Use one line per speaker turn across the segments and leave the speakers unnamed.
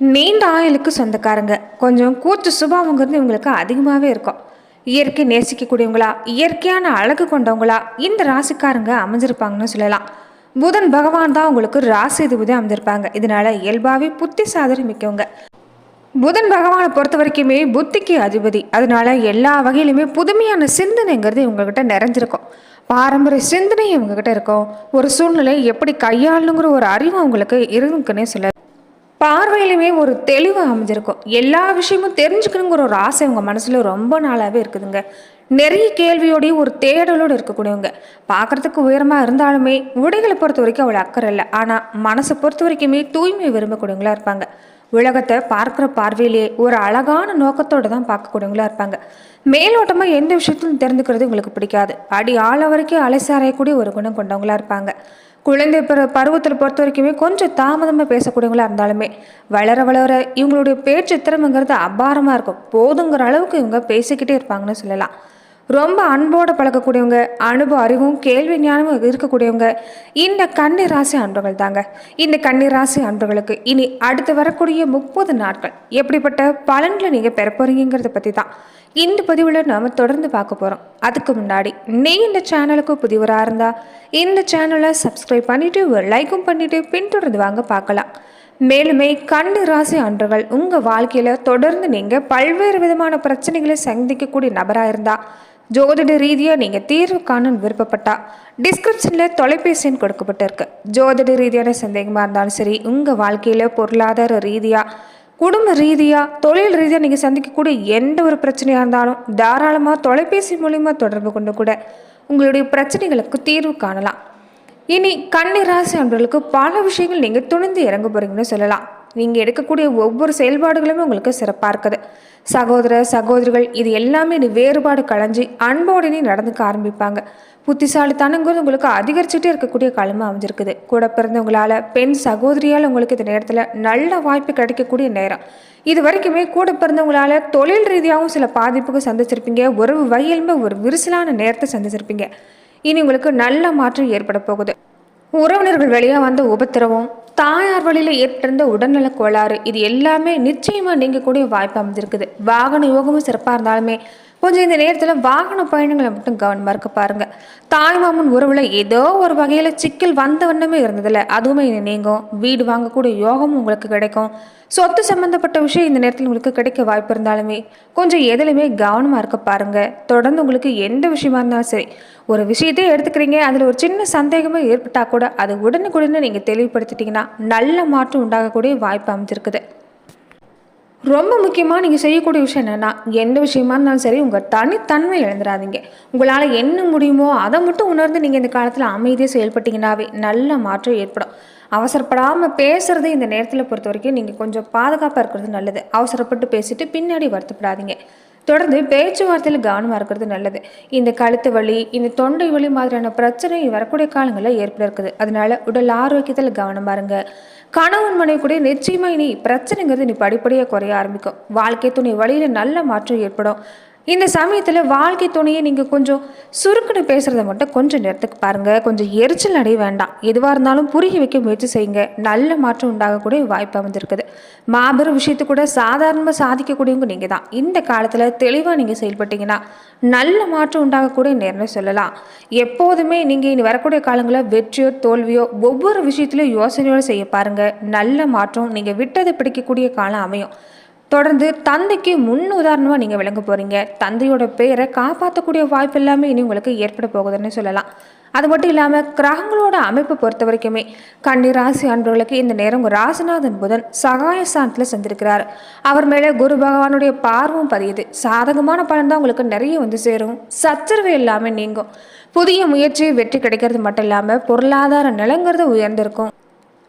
நீண்ட ஆயுளுக்கு சொந்தக்காரங்க. கொஞ்சம் கூச்சு சுபாவங்கிறது இவங்களுக்கு அதிகமாகவே இருக்கும். இயற்கை நேசிக்கக்கூடியவங்களா இயற்கையான அழகு கொண்டவங்களா இந்த ராசிக்காரங்க அமைஞ்சிருப்பாங்கன்னு சொல்லலாம். புதன் பகவான் தான் உங்களுக்கு ராசி இதுபதி அமைஞ்சிருப்பாங்க. இதனால இயல்பாகவே புத்தி சாதனை மிக்கவங்க. புதன் பகவானை பொறுத்த வரைக்குமே புத்திக்கு அதிபதி. அதனால எல்லா வகையிலுமே புதுமையான சிந்தனைங்கிறது இவங்ககிட்ட நிறைஞ்சிருக்கும். பாரம்பரிய சிந்தனை இவங்ககிட்ட இருக்கும். ஒரு சூழ்நிலை எப்படி கையாளணுங்கிற ஒரு அறிவு அவங்களுக்கு இருக்குன்னே சொல்ல பார்வையிலுமே ஒரு தெளிவு அமைஞ்சிருக்கும். எல்லா விஷயமும் தெரிஞ்சுக்கணுங்கிற ஒரு ஆசை உங்கள் மனசில் ரொம்ப நாளாகவே இருக்குதுங்க. நிறைய கேள்வியோடையும் ஒரு தேடலோடு இருக்கக்கூடியவங்க. பார்க்குறதுக்கு உயரமாக இருந்தாலுமே உடைகளை பொறுத்த வரைக்கும் அவ்வளோ அக்கறை இல்லை. ஆனால் மனசை பொறுத்த வரைக்குமே தூய்மை விரும்பக்கூடியவங்களா இருப்பாங்க. உலகத்தை பார்க்குற பார்வையிலேயே ஒரு அழகான நோக்கத்தோடு தான் பார்க்கக்கூடியவங்களா இருப்பாங்க. மேலோட்டமாக எந்த விஷயத்திலும் தெரிந்துக்கிறது உங்களுக்கு பிடிக்காது. அடி ஆள வரைக்கும் அலைசாரையக்கூடிய ஒரு குணம் கொண்டவங்களா இருப்பாங்க. குழந்தை பிற பருவத்தில் பொறுத்த வரைக்குமே கொஞ்சம் தாமதமாக பேசக்கூடியவங்களா இருந்தாலுமே வளர வளர இவங்களுடைய பேச்சு திறமைங்கிறது அபாரமாக இருக்கும். போதுங்கிற அளவுக்கு இவங்க பேசிக்கிட்டே இருப்பாங்கன்னு சொல்லலாம். ரொம்ப அன்போடு பழக்கக்கூடியவங்க அனுபவ அறிவும் கேள்வி ஞானமும் இருக்கக்கூடியவங்க இந்த கன்னி ராசி அன்பர்கள் தாங்க. இந்த கன்னி ராசி அன்பர்களுக்கு இனி அடுத்து வரக்கூடிய முப்பது நாட்கள் எப்படிப்பட்ட பலன்களை நீங்கள் பெற போகிறீங்கிறத பற்றி தான் இந்த பதிவில் நாம் தொடர்ந்து பார்க்க போகிறோம் அதுக்கு முன்னாடி நீ இந்த சேனலுக்கு புதிவராக இருந்தால் இந்த சேனலை சப்ஸ்கிரைப் பண்ணிவிட்டு ஒரு லைக்கும் பண்ணிவிட்டு பின்தொடர்ந்து வாங்க பார்க்கலாம். மேலுமே கண்ணு ராசி அன்றுகள் உங்கள் வாழ்க்கையில் தொடர்ந்து நீங்கள் பல்வேறு விதமான பிரச்சனைகளை சந்திக்கக்கூடிய நபராக இருந்தால் ஜோதிட ரீதியாக நீங்கள் தீர்வு காணணும்னு விருப்பப்பட்டா டிஸ்கிரிப்ஷனில் தொலைபேசி எண் கொடுக்கப்பட்டிருக்கு. ஜோதிட ரீதியான சந்தேகமாக இருந்தாலும் சரி உங்கள் வாழ்க்கையில் பொருளாதார ரீதியாக குடும்ப ரீதியாக தொழில் ரீதியாக நீங்கள் சந்திக்கக்கூடிய எந்த ஒரு பிரச்சனையாக இருந்தாலும் தாராளமாக தொலைபேசி மூலிமா தொடர்பு கொண்டு கூட உங்களுடைய பிரச்சனைகளுக்கு தீர்வு காணலாம். இனி கன்னி ராசி அன்பர்களுக்கு பல விஷயங்கள் நீங்கள் துணிந்து இறங்க போகிறீங்கன்னு சொல்லலாம். நீங்கள் எடுக்கக்கூடிய ஒவ்வொரு செயல்பாடுகளுமே உங்களுக்கு சிறப்பாக இருக்குது. சகோதர சகோதரிகள் இது எல்லாமே வேறுபாடு களைஞ்சி அன்போடனே நடந்துக்க ஆரம்பிப்பாங்க. புத்திசாலித்தனங்கிறது உங்களுக்கு அதிகரிச்சுட்டே இருக்கக்கூடிய காலமாக அமைஞ்சிருக்குது. கூட பிறந்தவங்களால் பெண் சகோதரியால் உங்களுக்கு இந்த நேரத்தில் நல்ல வாய்ப்பு கிடைக்கக்கூடிய நேரம். இது வரைக்குமே கூட பிறந்தவங்களால் தொழில் ரீதியாகவும் சில பாதிப்புக்கு சந்திச்சிருப்பீங்க. ஒரு வகையிலுமே ஒரு விரிசலான நேரத்தை சந்திச்சிருப்பீங்க. இனி உங்களுக்கு நல்ல மாற்றம் ஏற்பட போகுது. உறவினர்கள் வெளியாக வந்த உபத்திரவம் தாயார் வழியில் ஏற்பட்டிருந்த உடல்நல கோளாறு. இது எல்லாமே நிச்சயமாக நீங்கக்கூடிய வாய்ப்பு அமைஞ்சிருக்குது வாகன யோகமும் சிறப்பாக இருந்தாலுமே கொஞ்சம் இந்த நேரத்தில் வாகன பயணங்களை மட்டும் கவனமாக இருக்க பாருங்க. தாய்மாமன் உறவில் ஏதோ ஒரு வகையில் சிக்கல் வந்த வண்ணமே இருந்ததில்ல அதுவுமே இது நீங்கும். வீடு வாங்கக்கூடிய யோகமும் உங்களுக்கு கிடைக்கும். சொத்து சம்மந்தப்பட்ட விஷயம் இந்த நேரத்தில் உங்களுக்கு கிடைக்க வாய்ப்பு இருந்தாலுமே கொஞ்சம் எதுலையுமே கவனமாக இருக்க பாருங்க. தொடர்ந்து உங்களுக்கு எந்த விஷயமா இருந்தாலும் சரி ஒரு விஷயத்தையே எடுத்துக்கிறீங்க அதில் ஒரு சின்ன சந்தேகமே ஏற்பட்டால் கூட அது உடனுக்குடனே நீங்கள் தெளிவுபடுத்திட்டீங்கன்னா நல்ல மாற்றம் உண்டாகக்கூடிய வாய்ப்பு அமைஞ்சிருக்குது. ரொம்ப முக்கியமாக நீங்கள் செய்யக்கூடிய விஷயம் என்னென்னா எந்த விஷயமா இருந்தாலும் சரி உங்கள் தனித்தன்மை எழுந்துடாதீங்க உங்களால் என்ன முடியுமோ அதை மட்டும் உணர்ந்து நீங்கள் இந்த காலத்தில் அமைதியாக செயல்பட்டிங்கனாவே நல்ல மாற்றம் ஏற்படும். அவசரப்படாமல் பேசுகிறதே இந்த நேரத்தில் பொறுத்த வரைக்கும் நீங்கள் கொஞ்சம் பாதுகாப்பாக இருக்கிறது நல்லது. அவசரப்பட்டு பேசிட்டு பின்னாடி வருத்தப்படாதீங்க. தொடர்ந்து பேச்சுவார்த்தையில் கவனமாக இருக்கிறது நல்லது. இந்த கழுத்து வலி இந்த தொண்டை வலி மாதிரியான பிரச்சனை வரக்கூடிய காலங்களில் ஏற்பட இருக்குது அதனால உடல் ஆரோக்கியத்தில் கவனமாக இருங்க கணவன் மனைவி கூட நிச்சயமாக இனி பிரச்சனைங்கிறது இனி படிப்படியாக குறைய ஆரம்பிக்கும். வாழ்க்கை துணை வழியில் நல்ல மாற்றம் ஏற்படும். இந்த சமயத்தில் வாழ்க்கை துணையை நீங்கள் கொஞ்சம் சுருக்குன்னு பேசுகிறத மட்டும் கொஞ்சம் நேரத்துக்கு பாருங்கள் கொஞ்சம் எரிச்சல் அடைய வேண்டாம். எதுவாக இருந்தாலும் புரிய வைக்க முயற்சி செய்யுங்க. நல்ல மாற்றம் உண்டாகக்கூடிய வாய்ப்பு அமைஞ்சிருக்குது. மாபெரும் விஷயத்து கூட சாதாரணமாக சாதிக்கக்கூடியவங்க நீங்கள் தான் இந்த காலத்தில் தெளிவாக நீங்கள் செயல்பட்டீங்கன்னா நல்ல மாற்றம் உண்டாகக்கூடிய நேரம்னு சொல்லலாம். எப்போதுமே நீங்கள் இனி வரக்கூடிய காலங்களில் வெற்றியோ தோல்வியோ ஒவ்வொரு விஷயத்திலையும் யோசனையோடு செய்ய பாருங்கள் நல்ல மாற்றம் நீங்கள் விட்டதை பிடிக்கக்கூடிய காலம் அமையும். தொடர்ந்து தந்தைக்கு முன் உதாரணமாக நீங்கள் விளங்க போகிறீங்க தந்தையோட பேரை காப்பாற்றக்கூடிய வாய்ப்பு எல்லாமே இனி உங்களுக்கு ஏற்பட போகுதுன்னு சொல்லலாம். அது மட்டும் இல்லாமல் கிரகங்களோட அமைப்பை பொறுத்த வரைக்குமே கன்னி ராசி அன்பர்களுக்கு இந்த நேரம் ராசிநாதன் புதன் சகாய ஸ்தானத்தில் செஞ்சிருக்கிறார் அவர் மேலே குரு பகவானுடைய பார்வம் பதியுது. சாதகமான பலன் தான் உங்களுக்கு நிறைய வந்து சேரும். சச்சரவு எல்லாமே நீங்கும். புதிய முயற்சி வெற்றி கிடைக்கிறது மட்டும் இல்லாமல் பொருளாதார நிலங்கிறது உயர்ந்திருக்கும்.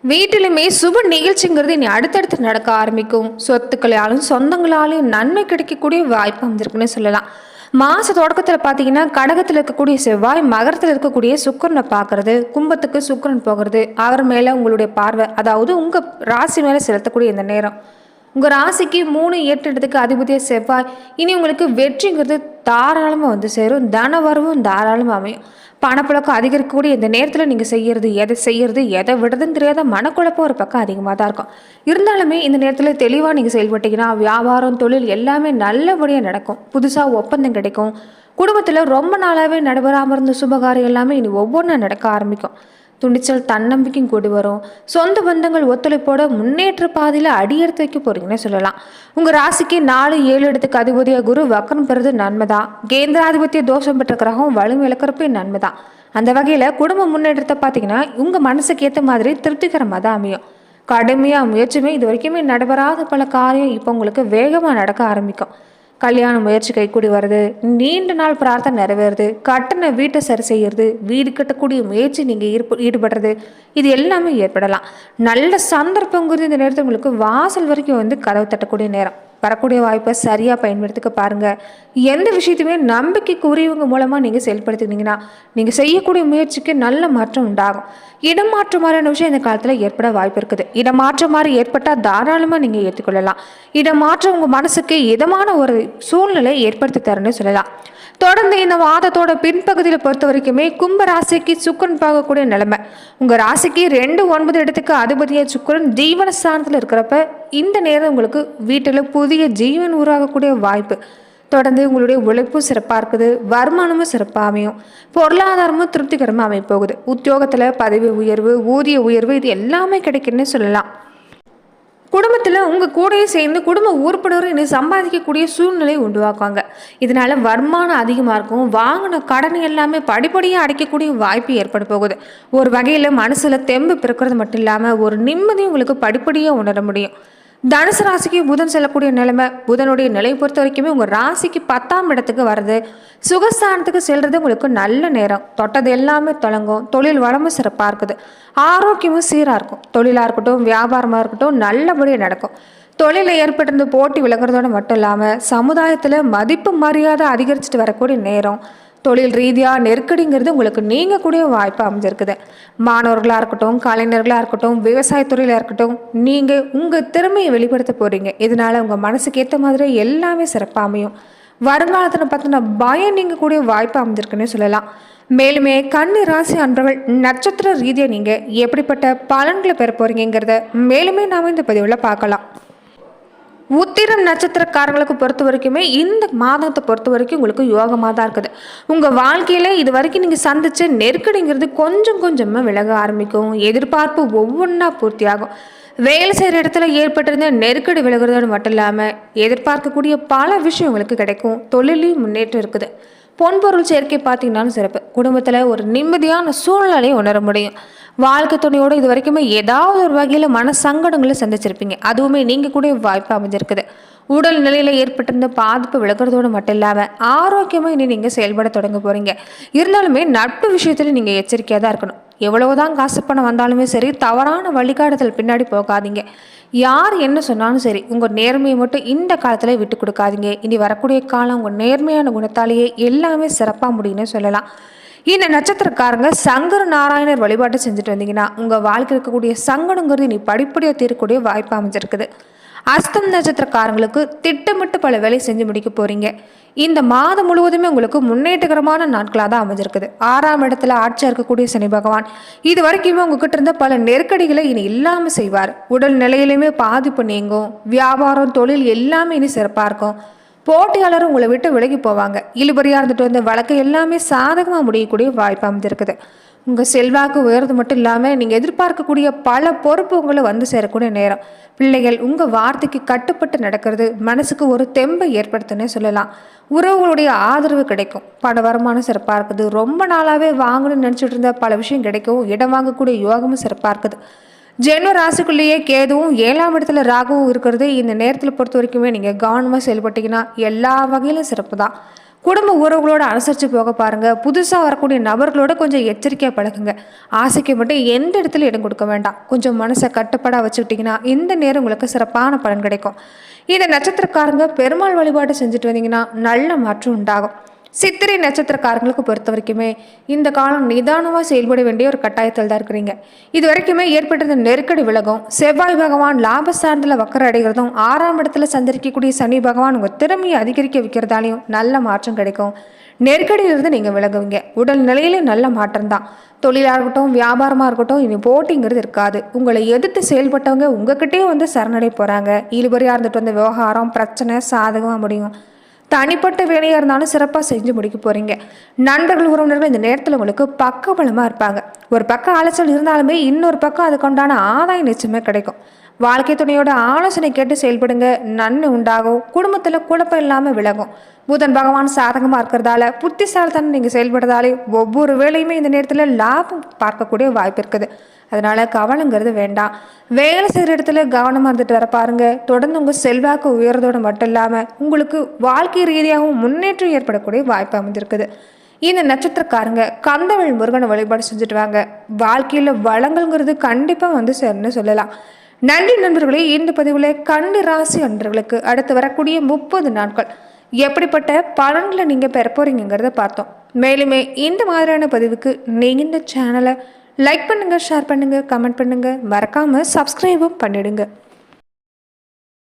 வீட்டிலுமே சுப நிகழ்ச்சிங்கிறது இனி அடுத்தடுத்து நடக்க ஆரம்பிக்கும். சொத்துக்களாலும் சொந்தங்களாலும் நன்மை கிடைக்கக்கூடிய வாய்ப்பு வந்திருக்குன்னு சொல்லலாம். மாச தொடக்கத்தில் பார்த்தீங்கன்னா கடகத்தில் இருக்கக்கூடிய செவ்வாய் மகரத்தில் இருக்கக்கூடிய சுக்கரனை பார்க்கறது கும்பத்துக்கு சுக்கரன் போகிறது அவர் மேலே உங்களுடைய பார்வை அதாவது உங்கள் ராசி மேலே செலுத்தக்கூடிய இந்த நேரம். உங்கள் ராசிக்கு மூணு எட்டு இடத்துக்கு அதிபதிய செவ்வாய் இனி உங்களுக்கு வெற்றிங்கிறது தாராளமாக வந்து சேரும். தனவரவும் தாராளமாக அமையும். பணப்புழக்கம் அதிகரிக்கக்கூடிய இந்த நேரத்தில் நீங்கள் செய்யறது எதை செய்யறது எதை விடுறதுன்னு தெரியாத மனக்குழப்பம் ஒரு பக்கம் அதிகமாக தான் இருக்கும். இருந்தாலுமே இந்த நேரத்தில் தெளிவாக நீங்கள் செயல்பட்டீங்கன்னா வியாபாரம் தொழில் எல்லாமே நல்லபடியாக நடக்கும். புதுசாக ஒப்பந்தம் கிடைக்கும். குடும்பத்தில் ரொம்ப நாளாகவே நடைபெறாமல் இருந்த சுபகாரியம் எல்லாமே இனி ஒவ்வொன்றா நடக்க ஆரம்பிக்கும். துணிச்சல் தன்னம்பிக்கையும் கூடி வரும். சொந்த பந்தங்கள் ஒத்துழைப்போட முன்னேற்ற பாதையில் அடியெடுத்து வைக்க போறீங்கன்னே சொல்லலாம். உங்கள் ராசிக்கு நாலு ஏழு இடத்துக்கு அதிபதியாக குரு வக்கரம் பெறுறது நன்மை தான் கேந்திராதிபத்திய தோஷம் பெற்ற கிரகம் வலிமை இழக்கிறப்பே நன்மை தான் அந்த வகையில் குடும்ப முன்னேற்றத்தை பார்த்தீங்கன்னா உங்கள் மனசுக்கு ஏற்ற மாதிரி திருப்திகரமாக தான் அமையும். கடுமையாக முயற்சியுமே இது வரைக்குமே நடைபெறாத பல காரியம் இப்போ உங்களுக்கு வேகமாக நடக்க ஆரம்பிக்கும். கல்யாண முயற்சி கைக்கூடி வருது நீண்ட நாள் பிரார்த்தனை நிறைவேறுது கட்டண வீட்டை சரி செய்யறது வீடு கட்டக்கூடிய முயற்சி நீங்கள் ஈர்ப்பு ஈடுபடுறது இது எல்லாமே ஏற்படலாம். நல்ல சந்தர்ப்பங்கிறது இந்த நேரத்தில் உங்களுக்கு வாசல் வரைக்கும் வந்து கதவு தட்டக்கூடிய நேரம். வரக்கூடிய வாய்ப்பை சரியாக பயன்படுத்திக்க பாருங்கள் எந்த விஷயத்தையுமே நம்பிக்கைக்கு உரியவங்க மூலமாக நீங்கள் செயல்படுத்தினீங்கன்னா நீங்கள் செய்யக்கூடிய முயற்சிக்கு நல்ல மாற்றம் உண்டாகும். இடமாற்ற மாதிரியான விஷயம் இந்த காலத்தில் ஏற்பட வாய்ப்பு இருக்குது. இடமாற்ற மாதிரி ஏற்பட்டால் தாராளமாக நீங்கள் ஏற்றுக்கொள்ளலாம் இடமாற்றம் உங்கள் மனசுக்கு இதமான ஒரு சூழ்நிலை ஏற்படுத்தி தரேன்னு சொல்லலாம். தொடர்ந்து இந்த வாதத்தோட பின்பகுதியில் பொறுத்த வரைக்குமே கும்ப ராசிக்கு சுக்கரன் பார்க்கக்கூடிய நிலைமை. உங்கள் ராசிக்கு ரெண்டு ஒன்பது இடத்துக்கு அதிபதியாக சுக்கரன் ஜீவன ஸ்தானத்தில் இருக்கிறப்ப இந்த நேரம் உங்களுக்கு வீட்டில் புதிய ஜீவன் உருவாகக்கூடிய வாய்ப்பு. தொடர்ந்து உங்களுடைய உழைப்பும் சிறப்பாக இருக்குது வருமானமும் சிறப்பாக அமையும். பொருளாதாரமும் திருப்திகரமாக அமைப்போகுது உத்தியோகத்தில் பதவி உயர்வு ஊதிய உயர்வு இது எல்லாமே கிடைக்குன்னு சொல்லலாம். குடும்பத்தில் உங்கள் கூடயே சேர்ந்து குடும்ப உறுப்பினரும் இன்னும் சம்பாதிக்கக்கூடிய சூழ்நிலை உண்டுவாக்குவாங்க இதனால் வருமானம் அதிகமாக இருக்கும். வாங்கின கடன் எல்லாமே படிப்படியாக அடைக்கக்கூடிய வாய்ப்பு ஏற்பட போகுது. ஒரு வகையில் மனசில் தெம்பு பிறக்கிறது மட்டும் இல்லாமல் ஒரு நிம்மதி உங்களுக்கு படிப்படியாக உணர முடியும். தனுசு ராசிக்கு புதன் செல்லக்கூடிய நிலைமை புதனுடைய நிலை பொறுத்த வரைக்குமே உங்கள் ராசிக்கு பத்தாம் இடத்துக்கு வர்றது சுகஸ்தானத்துக்கு செல்றது உங்களுக்கு நல்ல நேரம். தொட்டது எல்லாமே தொடங்கும். தொழில் வளமும் சிறப்பாக இருக்குது. ஆரோக்கியமும் சீராக இருக்கும். தொழிலாக இருக்கட்டும் வியாபாரமாக இருக்கட்டும் நல்லபடியாக நடக்கும். தொழிலில் ஏற்பட்டிருந்த போட்டி விலகிறதோடு மட்டும் இல்லாமல் சமுதாயத்தில் மதிப்பு மரியாதை அதிகரிச்சுட்டு வரக்கூடிய நேரம். தொழில் ரீதியாக நெருக்கடிங்கிறது உங்களுக்கு நீங்கக்கூடிய வாய்ப்பு அமைஞ்சிருக்குது. மாணவர்களாக இருக்கட்டும் கலைஞர்களாக இருக்கட்டும் விவசாயத்துறையில் இருக்கட்டும் நீங்கள் உங்கள் திறமையை வெளிப்படுத்த போகிறீங்க இதனால் உங்கள் மனசுக்கு ஏற்ற மாதிரி எல்லாமே சிறப்பாக அமையும். வருங்காலத்தில் பார்த்தோன்னா பயம் நீங்கக்கூடிய வாய்ப்பு அமைஞ்சிருக்குன்னே சொல்லலாம். மேலுமே கண்ணு ராசி அன்பர்கள் நட்சத்திர ரீதியாக நீங்கள் எப்படிப்பட்ட பலன்களை பெற போகிறீங்கிறத மேலுமே நாம் இந்த பதிவில் பார்க்கலாம். உத்திரம் நட்சத்திரக்காரங்களுக்கு பொறுத்த வரைக்குமே இந்த மாதத்தை பொறுத்த வரைக்கும் உங்களுக்கு யோகமாக தான் இருக்குது. உங்கள் வாழ்க்கையில் இது வரைக்கும் நீங்கள் சந்திச்ச நெருக்கடிங்கிறது கொஞ்சம் கொஞ்சமாக விலக ஆரம்பிக்கும். எதிர்பார்ப்பு ஒவ்வொன்றா பூர்த்தியாகும் வேலை செய்கிற இடத்துல ஏற்பட்டிருந்த நெருக்கடி விலகுறதோடு மட்டும் இல்லாமல் எதிர்பார்க்கக்கூடிய பல விஷயம் உங்களுக்கு கிடைக்கும். தொழிலையும் முன்னேற்றம் இருக்குது. பொன்பொருள் சேர்க்கை பார்த்தீங்கன்னாலும் சிறப்பு. குடும்பத்தில் ஒரு நிம்மதியான சூழ்நிலையை உணர முடியும். வாழ்க்கை துணையோடு இது வரைக்குமே ஏதாவது ஒரு வகையில் மன சங்கடங்களை சந்திச்சிருப்பீங்க. அதுவுமே நீங்கள் கூட வாய்ப்பு அமைஞ்சிருக்குது. உடல் நிலையில் ஏற்பட்டிருந்த பாதிப்பு விளக்குறதோடு மட்டும் இல்லாமல் ஆரோக்கியமாக இனி நீங்கள் செயல்பட தொடங்க போகிறீங்க இருந்தாலுமே நட்பு விஷயத்தில் நீங்கள் எச்சரிக்கையாக தான் இருக்கணும். எவ்வளவுதான் காசு பணம் வந்தாலுமே சரி தவறான வழிகாட்டுதல் பின்னாடி போகாதீங்க. யார் என்ன சொன்னாலும் சரி உங்கள் நேர்மையை மட்டும் இந்த காலத்தில் விட்டு கொடுக்காதீங்க. இனி வரக்கூடிய காலம் உங்கள் நேர்மையான குணத்தாலேயே எல்லாமே சிறப்பாக முடியும்னு சொல்லலாம். இந்த நட்சத்திரக்காரங்க சங்கர நாராயணர் வழிபாட்டை செஞ்சுட்டு வந்தீங்கன்னா உங்கள் வாழ்க்கை இருக்கக்கூடிய சங்கடங்கிறது நீ படிப்படியாக தீரக்கூடிய வாய்ப்பு அமைஞ்சிருக்குது. அஸ்தம் நட்சத்திரக்காரங்களுக்கு திட்டமிட்டு பல வேலை செஞ்சு முடிக்க போறீங்க. இந்த மாதம் முழுவதுமே உங்களுக்கு முன்னேற்றகரமான நாட்களாக தான் அமைஞ்சிருக்குது. ஆறாம் இடத்துல ஆட்சியாக இருக்கக்கூடிய சனி பகவான். இது வரைக்குமே உங்ககிட்ட இருந்த பல நெருக்கடிகளை இனி இல்லாமல் செய்வார். உடல் நிலையிலுமே பாதிப்பு நீங்கும். வியாபாரம் தொழில் எல்லாமே இனி சிறப்பாக இருக்கும். போட்டியாளர் உங்களை விட்டு விலகி போவாங்க. இழுபறியாக இருந்துட்டு வந்த வழக்கு எல்லாமே சாதகமாக முடியக்கூடிய வாய்ப்பு அமைஞ்சிருக்குது. உங்கள் செல்வாக்கு உயர்றது மட்டும் இல்லாமல் நீங்கள் எதிர்பார்க்கக்கூடிய பல பொறுப்பு உங்களை வந்து சேரக்கூடிய நேரம். பிள்ளைகள் உங்கள் வார்த்தைக்கு கட்டுப்பட்டு நடக்கிறது மனசுக்கு ஒரு தெம்பை ஏற்படுத்துனே சொல்லலாம். உறவுகளுடைய ஆதரவு கிடைக்கும். பண வருமானம் சிறப்பாக இருக்குது. ரொம்ப நாளாகவே வாங்கணும்னு நினச்சிட்டு இருந்த பல விஷயம் கிடைக்கும் இடம் வாங்கக்கூடிய யோகமும் சிறப்பாக இருக்குது. ஜென்ம ராசிக்குள்ளேயே கேதுவும் ஏழாம் இடத்துல ராகுவும் இருக்கிறது. இந்த நேரத்தில் பொறுத்த வரைக்குமே நீங்கள் கவனமாக செயல்பட்டீங்கன்னா எல்லா வகையிலும் சிறப்பு தான் குடும்ப உறவுகளோட அனுசரித்து போக பாருங்கள் புதுசாக வரக்கூடிய நபர்களோட கொஞ்சம் எச்சரிக்கையாக பழகுங்க. ஆசைக்கு மட்டும் எந்த இடத்துல இடம் கொடுக்க வேண்டாம். கொஞ்சம் மனசை கட்டுப்பாடாக வச்சுக்கிட்டிங்கன்னா இந்த நேரம் உங்களுக்கு சிறப்பான பலன் கிடைக்கும். இந்த நட்சத்திரக்காரங்க பெருமாள் வழிபாடு செஞ்சுட்டு வந்தீங்கன்னா நல்ல மாற்றம் உண்டாகும். சித்திரை நட்சத்திரக்காரங்களுக்கு பொறுத்த வரைக்குமே இந்த காலம் நிதானமாக செயல்பட வேண்டிய ஒரு கட்டாயத்தில் தான் இருக்கிறீங்க. இது வரைக்குமே ஏற்பட்டிருந்த நெருக்கடி விலகும் செவ்வாய் பகவான் லாபஸ்தானத்தில் வக்கர அடைகிறதும் ஆறாம் இடத்துல சந்தரிக்கக்கூடிய சனி பகவான் உங்கள் திறமையை அதிகரிக்க வைக்கிறதாலையும் நல்ல மாற்றம் கிடைக்கும். நெருக்கடியிலிருந்து நீங்கள் விலகுவீங்க. உடல் நிலையில நல்ல மாற்றம் தான். தொழிலாக இருக்கட்டும் வியாபாரமாக இருக்கட்டும் இனி போட்டிங்கிறது இருக்காது. உங்களை எதிர்த்து செயல்பட்டவங்க உங்ககிட்டயே வந்து சரணடை போகிறாங்க இழுபறியாக இருந்துட்டு வந்த விவகாரம் பிரச்சனை சாதகமாக முடியும். தனிப்பட்ட வேலையாக இருந்தாலும் சிறப்பாக செஞ்சு முடிக்க போகிறீங்க நண்பர்கள் உறவினர்கள் இந்த நேரத்தில் உங்களுக்கு பக்கபலமாக இருப்பாங்க. ஒரு பக்கம் அலைச்சல் இருந்தாலுமே இன்னொரு பக்கம் அதுக்குண்டான ஆதாயம் நிச்சயமே கிடைக்கும். வாழ்க்கை துணையோட ஆலோசனை கேட்டு செயல்படுங்க. நன்மை உண்டாகும். குடும்பத்தில் குழப்பம் இல்லாமல் விலகும். புதன் பகவான் சாதகமாக இருக்கிறதால புத்திசாலித்தனம் நீங்கள் செயல்படுறதாலே ஒவ்வொரு வேலையுமே இந்த நேரத்தில் லாபம் பார்க்கக்கூடிய வாய்ப்பு இருக்குது. அதனால் கவலைங்கிறது வேண்டாம். வேலை செய்கிற இடத்துல கவனமாக இருந்துட்டு வர பாருங்க. தொடர்ந்து உங்கள் செல்வாக்கு உயர்றதோடு மட்டும் இல்லாமல் உங்களுக்கு வாழ்க்கை ரீதியாகவும் முன்னேற்றம் ஏற்படக்கூடிய வாய்ப்பு அமைந்திருக்குது இந்த நட்சத்திரக்காரங்க கந்தவள் முருகனை வழிபாடு செஞ்சுட்டு வாங்க. வாழ்க்கையில் வளங்கள்ங்கிறது கண்டிப்பாக வந்து சேரணும்னு சொல்லலாம். நன்றி நண்பர்களே இந்த பதிவில் கண்டு ராசி அன்பர்களுக்கு அடுத்து வரக்கூடிய முப்பது நாட்கள். எப்படிப்பட்ட பலன்களை நீங்கள் பெற போகிறீங்கிறத பார்த்தோம். மேலுமே இந்த மாதிரியான பதிவுக்கு நீங்கள் இந்த சேனலை லைக் பண்ணுங்கள் ஷேர் பண்ணுங்கள் கமெண்ட் பண்ணுங்கள் மறக்காமல் சப்ஸ்கிரைபும் பண்ணிடுங்க.